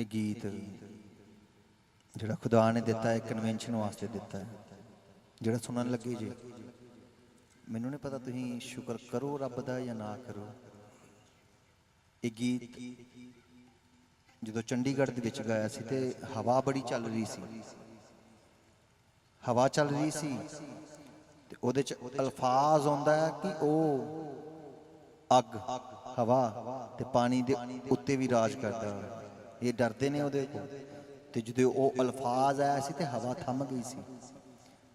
ਇਹ ਗੀਤ ਜਿਹੜਾ ਖੁਦਾ ਨੇ ਦਿੱਤਾ ਹੈ ਕਨਵੈਨਸ਼ਨ ਵਾਸਤੇ ਦਿੱਤਾ ਹੈ। ਜਿਹੜਾ ਸੁਣਨ ਲੱਗੇ ਜੀ। ਮੈਨੂੰ ਨਹੀਂ ਪਤਾ ਤੁਸੀਂ ਸ਼ੁਕਰ ਕਰੋ ਰੱਬ ਦਾ ਜਾਂ ਨਾ ਕਰੋ। ਇਹ ਗੀਤ ਜਦੋਂ ਚੰਡੀਗੜ੍ਹ ਦੇ ਵਿੱਚ ਗਾਇਆ ਸੀ ਤੇ ਹਵਾ ਬੜੀ ਚੱਲ ਰਹੀ ਸੀ। ਹਵਾ ਚੱਲ ਰਹੀ ਸੀ ਤੇ ਉਹਦੇ ਚ ਅਲਫਾਜ਼ ਆਉਂਦਾ ਹੈ ਕਿ ਉਹ ਅੱਗ ਹਵਾ ਤੇ ਪਾਣੀ ਦੇ ਉੱਤੇ ਵੀ ਰਾਜ ਕਰਦਾ। ਹੈ। ਇਹ ਡਰਦੇ ਨੇ ਉਹਦੇ ਕੋਲ। ਤੇ ਜਦੋਂ ਉਹ ਅਲਫਾਜ਼ ਆਇਆ ਸੀ ਤੇ ਹਵਾ ਥੰਮ ਗਈ ਸੀ।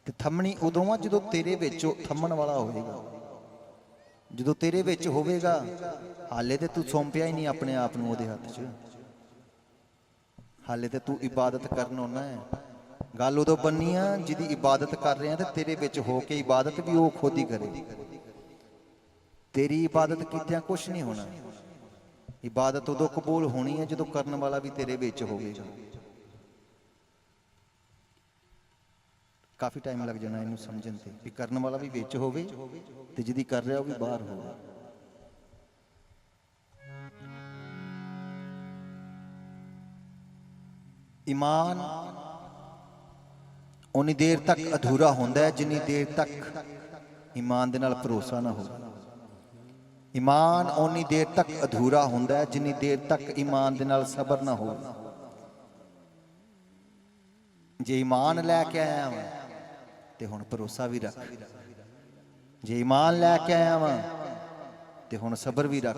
ਤੇ ਥੰਮਣੀ ਉਦੋਂ ਆ ਜਦੋਂ ਤੇਰੇ ਵਿੱਚ ਉਹ ਥੰਮਣ ਵਾਲਾ ਹੋਵੇਗਾ। ਜਦੋਂ ਤੇਰੇ ਵਿੱਚ ਹੋਵੇਗਾ, ਹਾਲੇ ਤੇ ਤੂੰ ਸੌਂਪਿਆ ਹੀ ਨਹੀਂ ਆਪਣੇ ਆਪ ਨੂੰ ਉਹਦੇ ਹੱਥ 'ਚ। ਹਾਲੇ ਤੇ ਤੂੰ ਇਬਾਦਤ ਕਰਨ ਆਉਣਾ ਹੈ। ਗੱਲ ਉਦੋਂ ਬੰਨੀ ਆ, ਜਿਹਦੀ ਇਬਾਦਤ ਕਰ ਰਿਹਾ ਤੇ ਤੇਰੇ ਵਿੱਚ ਹੋ ਕੇ ਇਬਾਦਤ ਵੀ ਉਹ ਖੁਦ ਹੀ ਕਰੇ। ਤੇਰੀ ਇਬਾਦਤ ਕੀਤਿਆਂ ਕੁਝ ਨਹੀਂ ਹੋਣਾ। ਇਬਾਦਤ ਉਦੋਂ ਕਬੂਲ ਹੋਣੀ ਹੈ ਜਦੋਂ ਕਰਨ ਵਾਲਾ ਵੀ ਤੇਰੇ ਵਿੱਚ ਹੋਵੇ। ਕਾਫੀ ਟਾਈਮ ਲੱਗ ਜਾਣਾ ਇਹਨੂੰ ਸਮਝਣ ਤੇ ਵੀ ਕਰਨ ਵਾਲਾ ਵੀ ਵਿੱਚ ਹੋਵੇ ਤੇ ਜਿਹਦੀ ਕਰ ਰਿਹਾ ਉਹ ਵੀ ਬਾਹਰ ਹੋਵੇ। ਈਮਾਨ ਉਨੀ ਦੇਰ ਤੱਕ ਅਧੂਰਾ ਹੁੰਦਾ ਹੈ ਜਿੰਨੀ ਦੇਰ ਤੱਕ ਈਮਾਨ ਦੇ ਨਾਲ ਭਰੋਸਾ ਨਾ ਹੋਵੇ। ਈਮਾਨ ਉਨੀ ਦੇਰ ਤੱਕ ਅਧੂਰਾ ਹੁੰਦਾ ਹੈ, ਜਿੰਨੀ ਦੇਰ ਤੱਕ ਈਮਾਨ ਦੇ ਨਾਲ ਸਬਰ ਨਾ ਹੋਵੇ। ਜੇ ਈਮਾਨ ਲੈ ਕੇ ਆਇਆ ਵਾਂ, ਤੇ ਹੁਣ ਭਰੋਸਾ ਵੀ ਰੱਖ। ਜੇ ਈਮਾਨ ਲੈ ਕੇ ਆਇਆ ਵਾਂ, ਤੇ ਹੁਣ ਸਬਰ ਵੀ ਰੱਖ।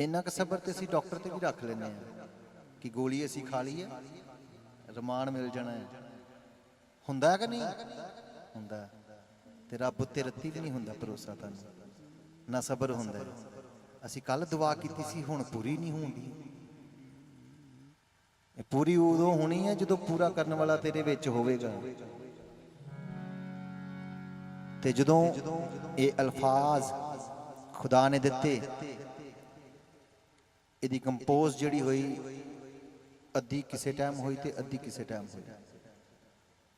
ਇੰਨਾ ਕੁ ਸਬਰ ਤੇ ਅਸੀਂ ਡਾਕਟਰ ਤੇ ਵੀ ਰੱਖ ਲੈਂਦੇ ਆ ਕਿ ਗੋਲੀ ਅਸੀਂ ਖਾ ਲਈਏ, ਰਮਾਨ ਮਿਲ ਜਾਣਾ ਹੈ। ਹੁੰਦਾ ਕਿ ਨਹੀਂ? ਹੁੰਦਾ ਤੇ ਰੱਬ ਉੱਤੇ ਰੱਤੀ ਵੀ ਨਹੀਂ ਹੁੰਦਾ ਭਰੋਸਾ ਤਾਂ ਨਾ ਸਬਰ ਹੁੰਦਾ ਅਸੀਂ ਕੱਲ ਦੁਆ ਕੀਤੀ ਸੀ, ਹੁਣ ਪੂਰੀ ਨਹੀਂ ਹੁੰਦੀ ਇਹ ਪੂਰੀ ਉਦੋਂ ਹੋਣੀ ਹੈ ਜਦੋਂ ਪੂਰਾ ਕਰਨ ਵਾਲਾ ਤੇਰੇ ਵਿੱਚ ਹੋਵੇਗਾ। ਤੇ ਜਦੋਂ ਇਹ ਅਲਫਾਜ਼ ਖੁਦਾ ਨੇ ਦਿੱਤੇ, ਇਹਦੀ ਕੰਪੋਜ਼ ਜਿਹੜੀ ਹੋਈ, ਅੱਧੀ ਕਿਸੇ ਟਾਈਮ ਹੋਈ ਤੇ ਅੱਧੀ ਕਿਸੇ ਟਾਈਮ ਹੋਈ।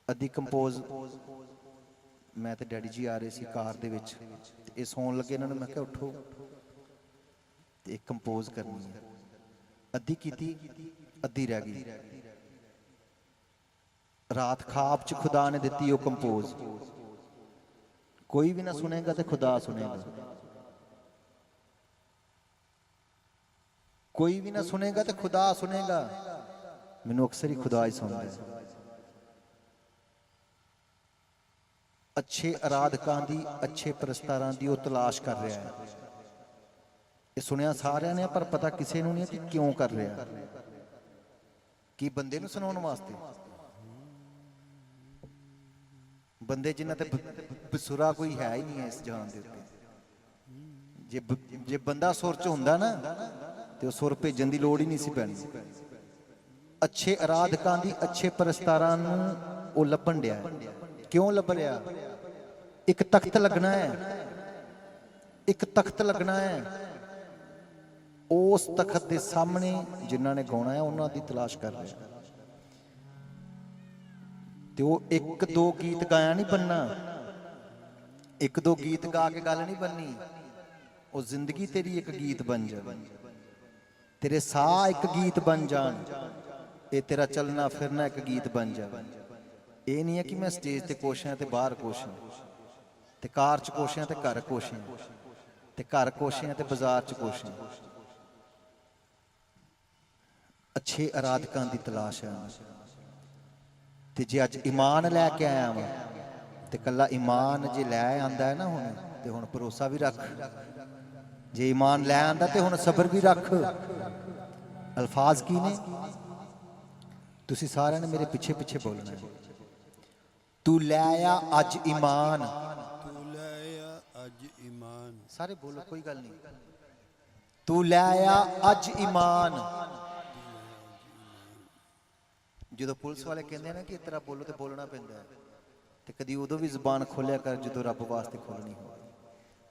ਅੱਧੀ ਕੰਪੋਜ਼ ਮੈਂ ਤੇ ਡੈਡੀ ਜੀ ਆ ਰਹੇ ਸੀ ਕਾਰ ਦੇ ਵਿੱਚ। ਤੇ ਇਹ ਸੌਣ ਲੱਗੇ ਇਹਨਾਂ ਨੂੰ, ਮੈਂ ਕਿਹਾ, ਉੱਠੋ। ਤੇ ਕੰਪੋਜ਼ ਕਰਨੀ ਹੈ। ਅੱਧੀ ਕੀਤੀ, ਅੱਧੀ ਰਹਿ ਗਈ। ਰਾਤ ਖਾਬ ਚ ਖੁਦਾ ਨੇ ਦਿੱਤੀ ਉਹ ਕੰਪੋਜ਼ ਕੋਈ ਵੀ ਨਾ ਸੁਣੇਗਾ ਤੇ ਖੁਦਾ ਸੁਣੇਗਾ। ਕੋਈ ਵੀ ਨਾ ਸੁਣੇਗਾ ਤੇ ਖੁਦਾ ਸੁਣੇਗਾ। ਮੈਨੂੰ ਅਕਸਰ ਹੀ ਖੁਦਾ ਹੀ ਸੁਣਦਾ ਹੈ। ਅੱਛੇ ਅਰਾਧਕਾਂ ਦੀ, ਅੱਛੇ ਪ੍ਰਸਤਾਰਾਂ ਦੀ ਉਹ ਤਲਾਸ਼ ਕਰ ਰਿਹਾ ਹੈ। ਇਹ ਸੁਣਿਆ ਸਾਰਿਆਂ ਨੇ, ਪਰ ਪਤਾ ਕਿਸੇ ਨੂੰ ਨਹੀਂ ਕਿ ਕਿਉਂ ਕਰ ਰਿਹਾ ਕੀ ਬੰਦੇ ਨੂੰ ਸੁਣਾਉਣ ਵਾਸਤੇ? ਬੰਦੇ ਜਿਨ੍ਹਾਂ ਤੇ ਬ- ਬਸੁਰਾ ਕੋਈ ਹੈ ਹੀ ਨਹੀਂ ਹੈ ਇਸ ਜਹਾਨ ਦੇ ਉੱਤੇ। ਜੇ ਜੇ ਬੰਦਾ ਸੁਰ ਚ ਹੁੰਦਾ ਨਾ, ਤੇ ਉਹ ਸੁਰ ਭੇਜਣ ਦੀ ਲੋੜ ਹੀ ਨਹੀਂ ਸੀ ਪੈਣੀ। ਅੱਛੇ ਅਰਾਧਕਾਂ ਦੀ, ਅੱਛੇ ਪ੍ਰਸਤਾਰਾਂ ਨੂੰ ਉਹ ਲੱਭਣ ਡਿਆ ਕਿਉਂ ਲੱਭ ਰਿਹਾ? ਇੱਕ ਤਖਤ ਲੱਗਣਾ ਹੈ। ਇੱਕ ਤਖਤ ਲੱਗਣਾ ਹੈ। ਉਸ ਤਖਤ ਦੇ ਸਾਹਮਣੇ ਜਿਨ੍ਹਾਂ ਨੇ ਗਾਉਣਾ ਹੈ, ਉਹਨਾਂ ਦੀ ਤਲਾਸ਼ ਕਰ ਰਿਹਾ ਤੇ ਉਹ ਇੱਕ ਦੋ ਗੀਤ ਗਾਇਆ ਨਹੀਂ ਬੰਨਾ। ਇੱਕ ਦੋ ਗੀਤ ਗਾ ਕੇ ਗੱਲ ਨਹੀਂ ਬੰਨੀ। ਉਹ ਜ਼ਿੰਦਗੀ ਤੇਰੀ ਇੱਕ ਗੀਤ ਬਣ ਜਾਵੇ। ਤੇਰੇ ਸਾਹ ਇੱਕ ਗੀਤ ਬਣ ਜਾਣ। ਇਹ ਤੇਰਾ ਚੱਲਣਾ ਫਿਰਨਾ ਇੱਕ ਗੀਤ ਬਣ ਜਾਵੇ। ਇਹ ਨਹੀਂ ਹੈ ਕਿ ਮੈਂ ਸਟੇਜ ਤੇ ਕੁਛ ਹਾਂ ਤੇ ਬਾਹਰ ਕੁਛ ਹਾਂ। ਤੇ ਕਾਰ ਚ ਕੁਛ ਹਾਂ ਤੇ ਘਰ ਕੁਛ ਹਾਂ ਤੇ ਘਰ ਕੁਛ ਤੇ ਬਾਜ਼ਾਰ ਚ ਕੁਛ ਅੱਛੇ ਅਰਾਧਕਾਂ ਦੀ ਤਲਾਸ਼ ਹੈ। ਤੇ ਜੇ ਅੱਜ ਈਮਾਨ ਲੈ ਕੇ ਆਇਆ ਵਾਂ, ਤੇ ਕੱਲਾ ਈਮਾਨ ਜੇ ਲੈ ਆਂਦਾ ਹੈ ਨਾ ਹੁਣ, ਤੇ ਹੁਣ ਭਰੋਸਾ ਵੀ ਰੱਖ। ਜੇ ਈਮਾਨ ਲੈ ਆਂਦਾ ਤੇ ਹੁਣ ਸਬਰ ਵੀ ਰੱਖ। ਅਲਫਾਜ਼ ਕੀ ਨੇ? ਤੁਸੀਂ ਸਾਰਿਆਂ ਨੇ ਮੇਰੇ ਪਿੱਛੇ ਪਿੱਛੇ ਬੋਲਣਾ ਤੂੰ ਲੈ ਆ ਅੱਜ ਈਮਾਨ। ਸਾਰੇ ਬੋਲੋ ਕੋਈ ਗੱਲ ਨਹੀਂ। ਤੂੰ ਲੈ ਆ ਅੱਜ ਈਮਾਨ। ਜਦੋਂ ਪੁਲਿਸ ਵਾਲੇ ਕਹਿੰਦੇ ਨਾ ਕਿ ਇਸ ਤਰ੍ਹਾਂ ਬੋਲੋ ਤੇ ਬੋਲਣਾ ਪੈਂਦਾ ਹੈ ਤੇ ਕਦੀ ਉਦੋਂ ਵੀ ਜ਼ੁਬਾਨ ਖੋਲਿਆ ਕਰ ਜਦੋਂ ਰੱਬ ਵਾਸਤੇ ਖੋਲਣੀ ਹੋਵੇ।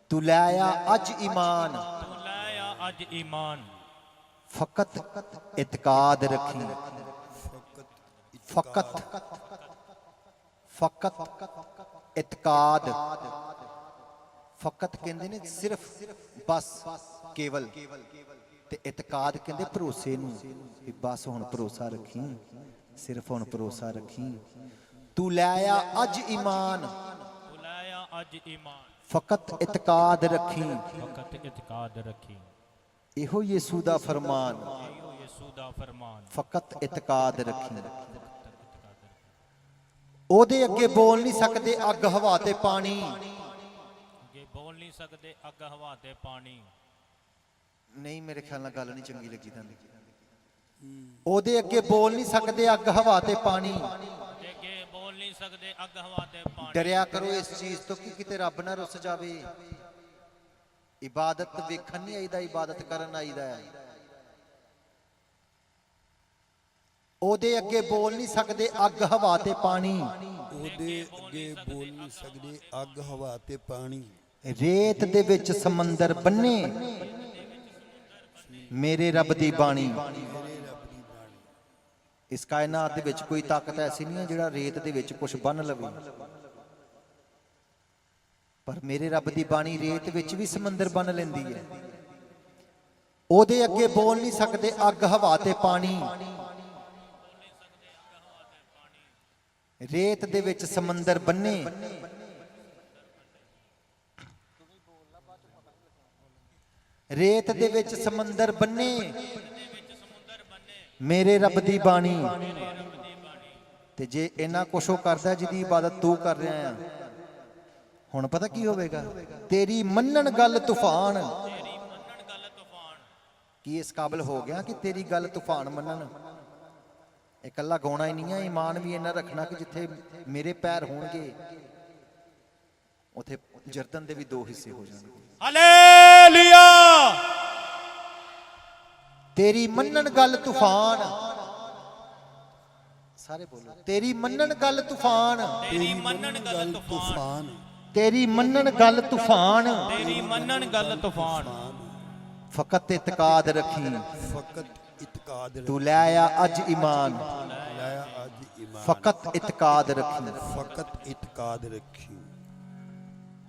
ਤੂੰ ਲੈ ਆ ਅੱਜ ਈਮਾਨ। ਤੂੰ ਲੈ ਆ ਅੱਜ ਈਮਾਨ। ਫਕਤ ਇਤਕਾਦ ਰੱਖੀ। ਫਕਤ। ਫਕਤ ਇਤਕਾਦ। ਫਕਤ ਕਹਿੰਦੇ ਨੇ ਸਿਰਫ ਬਸ ਕੇਵਲ ਤੇ ਇਤਕਾਦ ਕਹਿੰਦੇ ਭਰੋਸੇ ਨੂੰ ਵੀ ਬਸ ਹੁਣ ਭਰੋਸਾ ਰੱਖੀ ਸਿਰਫ ਹੁਣ ਭਰੋਸਾ ਰੱਖੀ। ਤੂੰ ਲੈ ਆ ਅੱਜ ਈਮਾਨ। ਤੂੰ ਲੈ ਆ ਅੱਜ ਈਮਾਨ ਫਕਤ ਇਤਕਾਦ ਰੱਖੀ। ਵਕਤ ਇਤਕਾਦ ਰੱਖੀ। ਇਹੋ ਯਿਸੂ ਦਾ ਫਰਮਾਨ। ਇਹੋ ਯਿਸੂ ਦਾ ਫਰਮਾਨ। ਫਕਤ ਇਤਕਾਦ ਰੱਖੀ। ਉਹਦੇ ਅੱਗੇ ਬੋਲ ਨਹੀਂ ਸਕਦੇ ਅੱਗ ਹਵਾ ਤੇ ਪਾਣੀ। ਸਕਦੇ ਅੱਗ ਹਵਾ ਤੇ ਪਾਣੀ? ਨਹੀਂ ਮੇਰੇ ਖਿਆਲ ਨਾਲ ਗੱਲ ਨਹੀਂ ਚੰਗੀ ਲੱਗੀ ਤੁਹਾਨੂੰ। ਉਹਦੇ ਅੱਗੇ ਬੋਲ ਨਹੀਂ ਸਕਦੇ ਅੱਗ ਹਵਾ ਤੇ ਪਾਣੀ। ਤੇ ਅੱਗੇ ਬੋਲ ਨਹੀਂ ਸਕਦੇ ਅੱਗ ਹਵਾ ਤੇ ਪਾਣੀ। ਡਰਿਆ ਕਰੋ ਇਸ ਚੀਜ਼ ਤੋਂ ਕਿ ਕਿਤੇ ਰੱਬ ਨਾ ਰੁੱਸ ਜਾਵੇ। ਇਬਾਦਤ ਵੇਖਣ ਨਹੀਂ ਆਈਦਾ ਇਬਾਦਤ ਕਰਨ ਆਈਦਾ ਹੈ। ਉਹਦੇ ਅੱਗੇ ਬੋਲ ਨਹੀਂ ਸਕਦੇ ਅੱਗ ਹਵਾ ਤੇ ਪਾਣੀ। ਉਹਦੇ ਅੱਗੇ ਬੋਲ ਨਹੀਂ ਸਕਦੇ ਅੱਗ ਹਵਾ ਤੇ ਪਾਣੀ। ਰੇਤ ਦੇ ਵਿੱਚ ਸਮੁੰਦਰ ਬੰਨੇ। ਮੇਰੇ ਰੱਬ ਦੀ ਬਾਣੀ। ਇਸ ਕਾਇਨਾਤ ਦੇ ਵਿੱਚ ਕੋਈ ਤਾਕਤ ਐਸੀ ਨਹੀਂ ਹੈ ਜਿਹੜਾ ਰੇਤ ਦੇ ਵਿੱਚ ਕੁਝ ਬੰਨ ਲਵੇ। ਪਰ ਮੇਰੇ ਰੱਬ ਦੀ ਬਾਣੀ ਰੇਤ ਵਿੱਚ ਵੀ ਸਮੁੰਦਰ ਬੰਨ ਲੈਂਦੀ ਹੈ। ਉਹਦੇ ਅੱਗੇ ਬੋਲ ਨਹੀਂ ਸਕਦੇ, ਅੱਗ, ਹਵਾ ਤੇ ਪਾਣੀ। ਰੇਤ ਦੇ ਵਿੱਚ ਸਮੁੰਦਰ ਬੰਨੇ। ਰੇਤ ਦੇ ਵਿੱਚ ਸਮੁੰਦਰ ਬੰਨੇ। ਮੇਰੇ ਰੱਬ ਦੀ ਬਾਣੀ। ਤੇ ਜੇ ਇੰਨਾ ਕੁਛ ਉਹ ਕਰਦਾ ਜਿਹਦੀ ਇਬਾਦਤ ਤੂੰ ਕਰ ਰਿਹਾ ਆ ਹੁਣ ਪਤਾ ਕੀ ਹੋਵੇਗਾ? ਤੇਰੀ ਮੰਨਣ ਗੱਲ ਤੂਫਾਨ। ਕੀ ਇਸ ਕਾਬਲ ਹੋ ਗਿਆ ਕਿ ਤੇਰੀ ਗੱਲ ਤੂਫਾਨ ਮੰਨਣ? ਇਕੱਲਾ ਗਾਉਣਾ ਹੀ ਨਹੀਂ ਆ ਈਮਾਨ ਵੀ ਇੰਨਾ ਰੱਖਣਾ ਕਿ ਜਿੱਥੇ ਮੇਰੇ ਪੈਰ ਹੋਣਗੇ, ਉਥੇ ਜਰਦਨ ਦੇ ਵੀ ਦੋ ਹਿੱਸੇ ਹੋ ਜਾਣਗੇ। ਹਾਲੇਲੂਇਆ। ਤੇਰੀ ਮੰਨਣ ਗੱਲ ਤੂਫਾਨ। ਸਾਰੇ ਬੋਲੋ। ਤੇਰੀ ਮੰਨਣ ਗੱਲ ਤੂਫਾਨ। ਤੇਰੀ ਮੰਨਣ ਗੱਲ ਤੂਫਾਨ। ਤੇਰੀ ਮੰਨਣ ਗੱਲ ਤੂਫਾਨ। ਤੇਰੀ ਮੰਨਣ ਗੱਲ ਤੂਫਾਨ। ਫਕਤ ਇਤਕਾਦ ਰੱਖੀ। ਫਕਤ ਇਤਕਾਦ ਤੂੰ ਲੈ ਆ ਅੱਜ ਈਮਾਨ। ਲਾਇਆ ਅੱਜ ਇਮਾਨ ਫਕਤ ਇਤਕਾਦ ਰੱਖੀ। ਫਕਤ ਇਤਕਾਦ ਰੱਖੀ।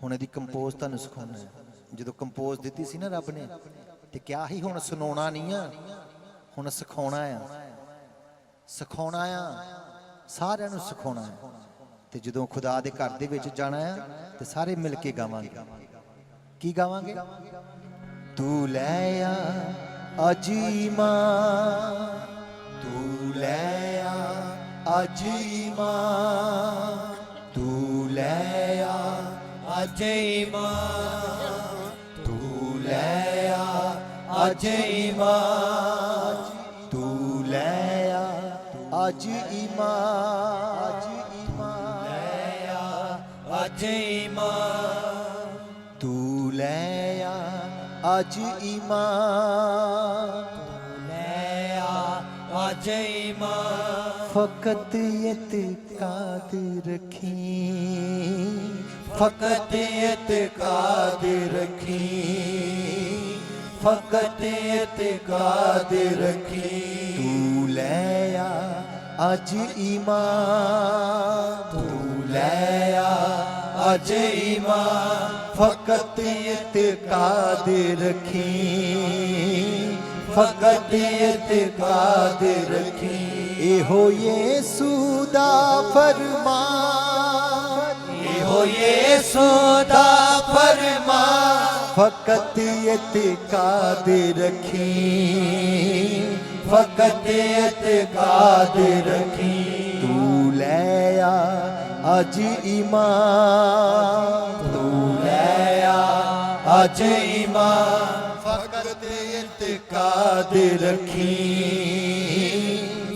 ਹੁਣ ਇਹਦੀ ਕੰਪੋਜ਼ ਤੁਹਾਨੂੰ ਸਿਖਾਉਣਾ ਹੈ। ਜਦੋਂ ਕੰਪੋਜ਼ ਦਿੱਤੀ ਸੀ ਨਾ ਰੱਬ ਨੇ, ਤੇ ਕਿਹਾ ਹੀ ਹੁਣ ਸੁਣਾਉਣਾ ਨਹੀਂ ਆ, ਹੁਣ ਸਿਖਾਉਣਾ ਆ। ਸਿਖਾਉਣਾ ਆ, ਸਾਰਿਆਂ ਨੂੰ ਸਿਖਾਉਣਾ ਆ। ਤੇ ਜਦੋਂ ਖੁਦਾ ਦੇ ਘਰ ਦੇ ਵਿੱਚ ਜਾਣਾ ਆ, ਤੇ ਸਾਰੇ ਮਿਲ ਕੇ ਗਾਵਾਂਗੇ। ਕੀ ਗਾਵਾਂਗੇ? ਤੂੰ ਲੈ ਆ ਅੱਜ ਤੂੰ ਲੈ ਆ ਅੱਜ ਤੂੰ ਲੈ ਆ ਅੱਜ ਅੱਜ ਈਮਾਨ ਤੂੰ ਲੈ ਆ ਅੱਜ ਈਮਾਨ ਅੱਜ ਈਮਾਨ ਲੈ ਆ ਅੱਜ ਈਮਾਨ ਤੂੰ ਲੈ ਆ ਅੱਜ ਈਮਾਨ ਤੂੰ ਲੈ ਆ ਅੱਜ ਈਮਾਨ ਫਕਤ ਇਤਕਾਦ ਰੱਖੀ ਫਕਤ ਇਤਕਾਦ ਰੱਖੀ। ਫਕਤ ਇਤਕਾਦ ਰੱਖੀ। ਤੂੰ ਲੈ ਆ ਅੱਜ ਈਮਾਨ। ਤੂੰ ਲੈ ਆ ਅੱਜ ਈਮਾਨ। ਫਕਤ ਇਤਕਾਦ ਰੱਖੀ। ਫਕਤ ਇਤਕਾਦ ਰੱਖੀ। ਇਹੋ ਯੇਸੂ ਦਾ ਫਰਮਾਨ। ਇਹੋ ਯੇਸੂ ਦਾ ਫਰਮਾਨ। ਫਕਤ ਇਤਕਾਦ ਰੱਖੀ ਫਕਤ ਇਤਕਾਦ ਰੱਖੀ ਤੂੰ ਲੈ ਆ ਅੱਜ ਈਮਾਨ ਤੂੰ ਲੈ ਆ ਅੱਜ ਈਮਾਨ ਫਕਤ ਇਤਕਾਦ ਰੱਖੀ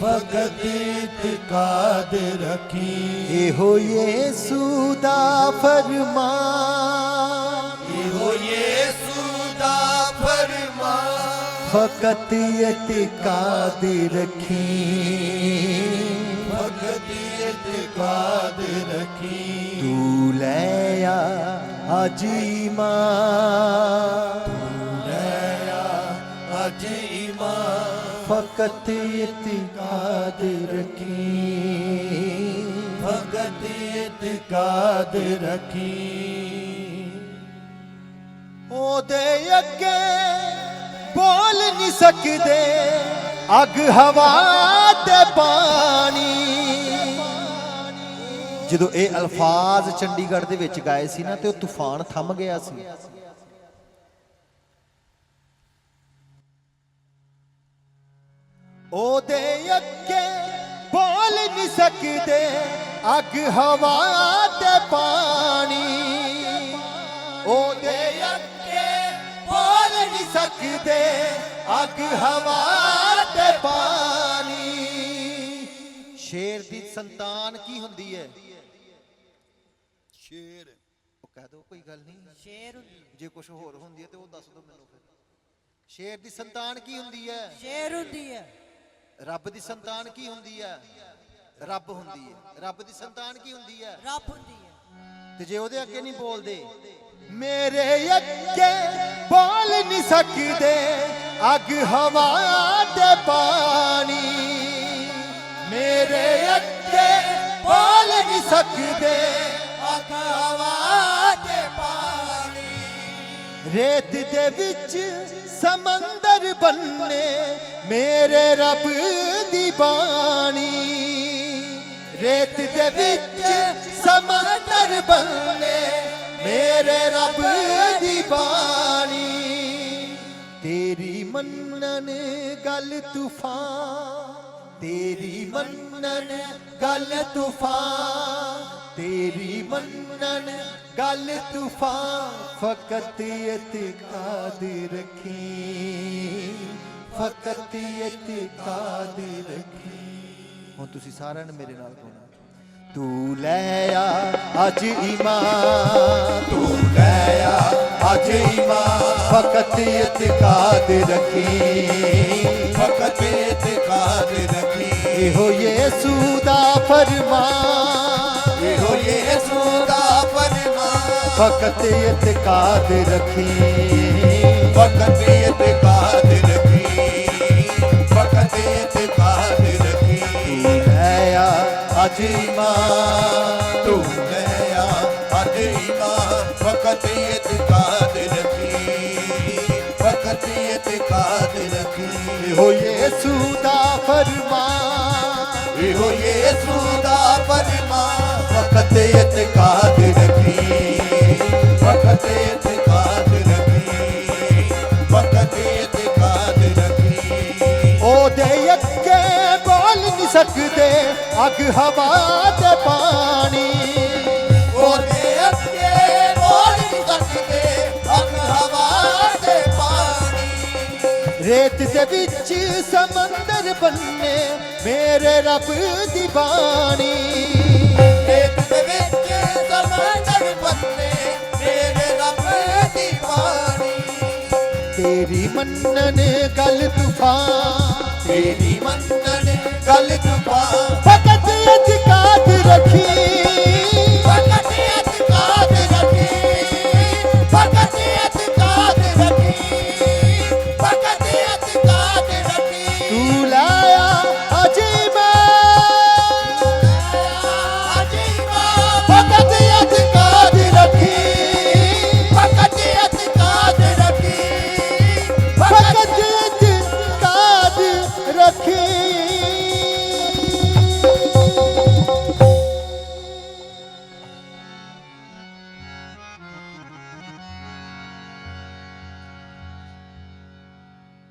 ਫਕਤ ਇਤਕਾਦ ਰੱਖੀ ਇਹੋ ਯੇਸੂ ਦਾ ਫਰਮਾਨ ਇਹੋ ਯੇਸੂ ਫਕਤ ਇਤਕਾਦ ਰੱਖੀ ਫਕਤ ਇਤਕਾਦ ਰੱਖੀ ਤੂੰ ਲੈ ਆ ਅੱਜ ਈਮਾਨ ਤੂੰ ਲੈ ਆ ਅੱਜ ਈਮਾਨ ਫਕਤ ਇਤਕਾਦ ਰੱਖੀ ਫਕਤ ਇਤਕਾਦ ਰੱਖੀ ਉਹਦੇ ਅੱਗੇ ਬੋਲ ਨਹੀਂ ਸਕਦੇ। ਅੱਗ ਹਵਾ ਤੇ ਪਾਣੀ। ਜਦੋਂ ਇਹ ਅਲਫਾਜ਼ ਚੰਡੀਗੜ੍ਹ ਦੇ ਵਿੱਚ ਗਾਏ ਸੀ ਨਾ, ਤੇ ਉਹ ਤੂਫਾਨ ਥੰਮ ਗਿਆ ਸੀ। ਉਹਦੇ ਅੱਗੇ ਬੋਲ ਨਹੀਂ ਸਕਦੇ। ਅੱਗ ਹਵਾ ਤੇ ਪਾਣੀ। ਉਹਦੇ ਨਹੀਂ ਸਕਦੇ। ਅੱਗ ਹਵਾ ਤੇ ਪਾਣੀ। ਸ਼ੇਰ ਦੀ ਸੰਤਾਨ ਕੀ ਹੁੰਦੀ ਹੈ? ਸ਼ੇਰ ਉਹ ਕਹਿ ਦੋ ਕੋਈ ਗੱਲ ਨਹੀਂ। ਸ਼ੇਰ ਜੇ ਕੁਝ ਹੋਰ ਹੁੰਦੀ ਹੈ ਤੇ ਉਹ ਦੱਸ ਦਿਓ ਮੈਨੂੰ ਫਿਰ। ਸ਼ੇਰ ਦੀ ਸੰਤਾਨ ਕੀ ਹੁੰਦੀ ਹੈ? ਸ਼ੇਰ ਹੁੰਦੀ ਹੈ। ਰੱਬ ਦੀ ਸੰਤਾਨ ਕੀ ਹੁੰਦੀ ਹੈ? ਰੱਬ ਹੁੰਦੀ ਹੈ। ਰੱਬ ਦੀ ਸੰਤਾਨ ਕੀ ਹੁੰਦੀ ਹੈ? ਰੱਬ ਹੁੰਦੀ ਹੈ। ਤੇ ਜੇ ਉਹਦੇ ਅੱਗੇ ਨਹੀਂ ਬੋਲਦੇ ਮੇਰੇ ਅੱਗੇ ਬੋਲ ਨਹੀਂ ਸਕਦੇ। ਅੱਗ ਹਵਾ ਤੇ ਪਾਣੀ। ਮੇਰੇ ਅੱਗੇ ਬੋਲ ਨਹੀਂ ਸਕਦੇ। ਅੱਗ ਹਵਾ ਤੇ ਪਾਣੀ। ਰੇਤ ਦੇ ਵਿੱਚ ਸਮੁੰਦਰ ਬੰਨੇ। ਮੇਰੇ ਰੱਬ ਦੀ ਬਾਣੀ। ਰੇਤ ਦੇ ਵਿੱਚ ਸਮੁੰਦਰ ਬੰਨੇ। ਮੇਰੇ ਰੱਬ ਦੀ ਬਾਣੀ। ਮੰਨਣ ਗੱਲ ਤੂਫਾਨ, ਤੇਰੀ ਮੰਨਣ ਗੱਲ ਤੂਫਾਨ, ਤੇਰੀ ਮੰਨਣ ਗੱਲ ਤੂਫਾਨ, ਫਕਤ ਇਤਕਾਦ ਰੱਖੀ, ਫਕਤ ਇਤਕਾਦ ਰੱਖੀ। ਹੁਣ ਤੁਸੀਂ ਸਾਰਿਆਂ ਨੇ ਮੇਰੇ ਨਾਲ ਗਾਉਣਾ ਤੂੰ ਲੈ ਆ ਅੱਜ ਈਮਾਨ ਤੂੰ ਲੈ ਆ ਅੱਜ ਈਮਾਨ ਫਕਤ ਇਤਕਾਦ ਰੱਖੀ। ਫਕਤ ਇਤਕਾਦ ਰੱਖੀ। ਇਹੋ ਯੇਸੂ ਦਾ ਫਰਮਾਨ। ਇਹੋ ਯੇਸੂ ਦਾ ਫਰਮਾਨ। ਫਕਤ ਇਤਕਾਦ ਰੱਖੀ। ਫਕਤ ਇਤਕਾਦ ਰੱਖੀ। ਫਕਤ ਇਤਕਾਦ ਰੱਖੀ। ਲੈ ਆ ਅੱਜ ਫਕਤ ਇਤਕਾਦ ਰੱਖੀ ਫਕਤ ਇਤਕਾਦ ਰੱਖੀ ਇਹੋ ਯੇਸੂ ਦਾ ਫਰਮਾਨ। ਇਹੋ ਯੇਸੂ ਦਾ ਫਰਮਾਨ। ਫਕਤ ਇਤਕਾਦ ਰੱਖੀ ਫਕਤ ਇਤਕਾਦ ਰੱਖੀ ਫਕਤ ਇਤਕਾਦ ਰੱਖੀ ਉਹਦੇ ਅੱਗੇ ਬੋਲ ਨਹੀਂ ਸਕਦੇ ਅੱਗ ਹਵਾ ਤੇ ਰੇਤ ਦੇ ਵਿੱਚ ਸਮੁੰਦਰ ਬੰਨੇ ਮੇਰੇ ਰੱਬ ਦੀ ਬਾਣੀ। ਰੇਤ ਦੇ ਵਿੱਚ ਸਮੁੰਦਰ ਬੰਨੇ ਮੇਰੇ ਰੱਬ ਦੀ ਬਾਣੀ। ਤੇਰੀ ਮੰਨਣ ਗੱਲ ਤੂਫਾਨ, ਤੇਰੀ ਮੰਨਣ